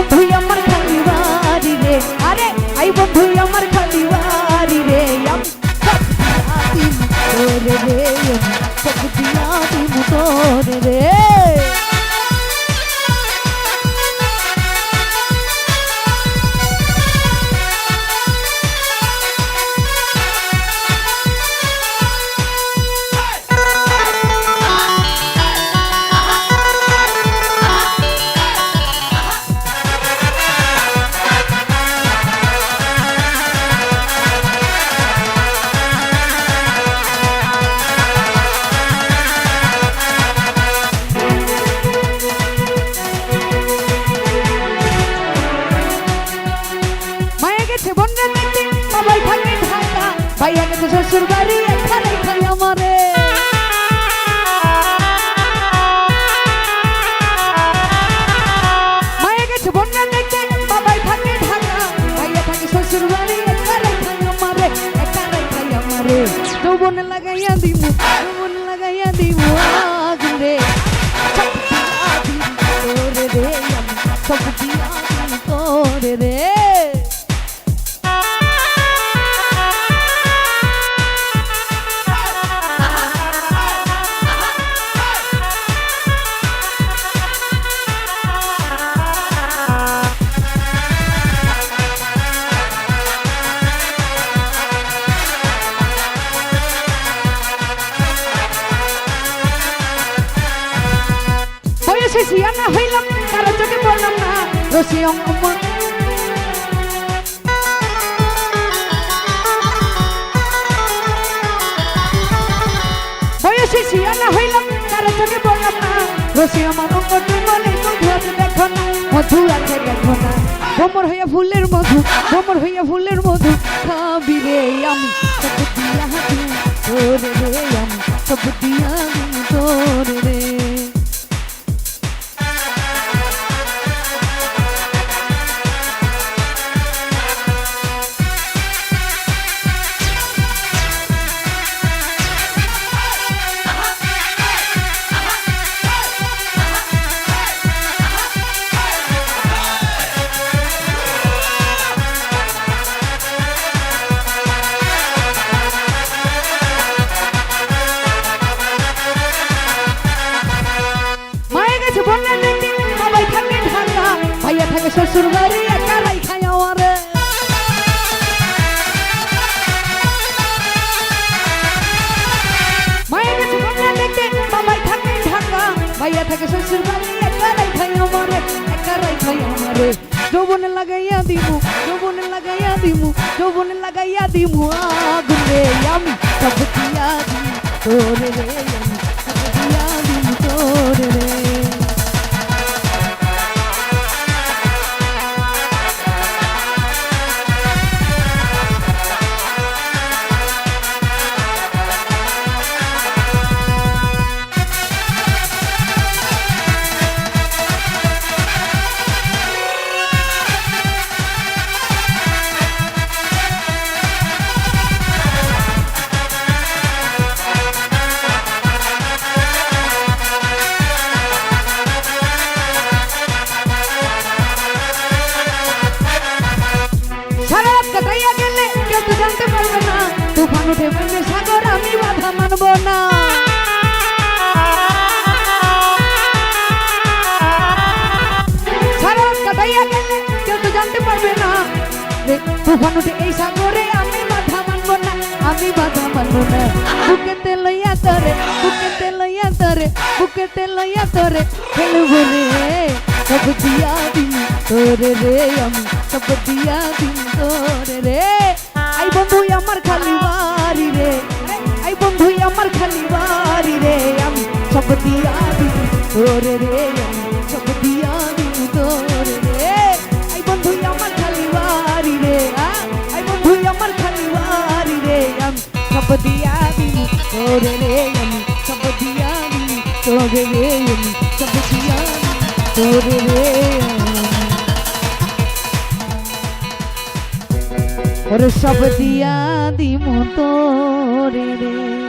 বন্ধু আমার খালি বাড়ি রে। আরে, আই বন্ধু আমার খালি বাড়ি রে রে সব দিয়া দিমু তোরে রে। সবাই থাকে ঢাকা ভাইয়া গেছে শ্বশুর বাড়ি এখানে খাই আমারে মায়া গেছে বন্যা দেখতে সবাই থাকে ঢাকা ভাইয়া থাকে শ্বশুর বাড়ি এখানে খাই আমারে এখানে খাই আমারে যৌবনে লাগাইয়া দিমু যৌবনে লাগাইয়া দিমু আগুন রে। সব দিয়া তোরে রে, আমি সব দিয়া তোরে রে। বয়সে সিয়ানা হইলাম, কারও চোখে পড়লাম না। রসি অঙ্কমন বয়সে সিয়ানা হইলাম, কারও চোখে পড়লাম না। রসি আমার অঙ্গ মনে মধু আছে, দেখো না। মধু আছে দেখো না। ভ্রমর হইয়া ফুলের মধু ভ্রমর হইয়া ফুলের মধু। খাবি রে আমি সব দিয়া হাতি শ্বশুর বাড়ি একারাই খাই আমারে। মায়ের কাছে বললেন নাকি সবাই থাকে ঢাকা। ভাইয়া থাকে শ্বশুর বাড়ি একারাই খাই আমারে একারাই খাই আমারে। যৌবনে লাগাইয়া দিমু, যৌবনে লাগাইয়া দিমু, যৌবনে লাগাইয়া দিমু। আগুন রে আমি সব দিয়া দিমু তোরে রে আমি মানব না সারা কাটাইয়া গেলে কেউ তো জানতে পারবে না। তুফান উঠে এই সাগরে আমি বাধা মানব না, আমি বাধা মানব না। বুকেতে লইয়া তরে, বুকেতে লইয়া তরে, বুকেতে লইয়া তরে খেলব রে। সব দিয়া দিন তোরে রে আমি, সব দিয়া দিন তোরে রে। আই বন্ধু, আমার খালি বাড়ি তোরে রে সব দিয়া দিমু তোরে রে। আই বন্ধু, আমার খালি বাড়ি রে আই বন্ধু, আমার খালি বাড়ি রে, আমি। সব দিয়া দিমু তোরে রে, আমি। সব দিয়া দিমু তোরে রে, আমি। সব দিয়া দিমু রে ওরে সব দিয়া দিমু তোরে রে।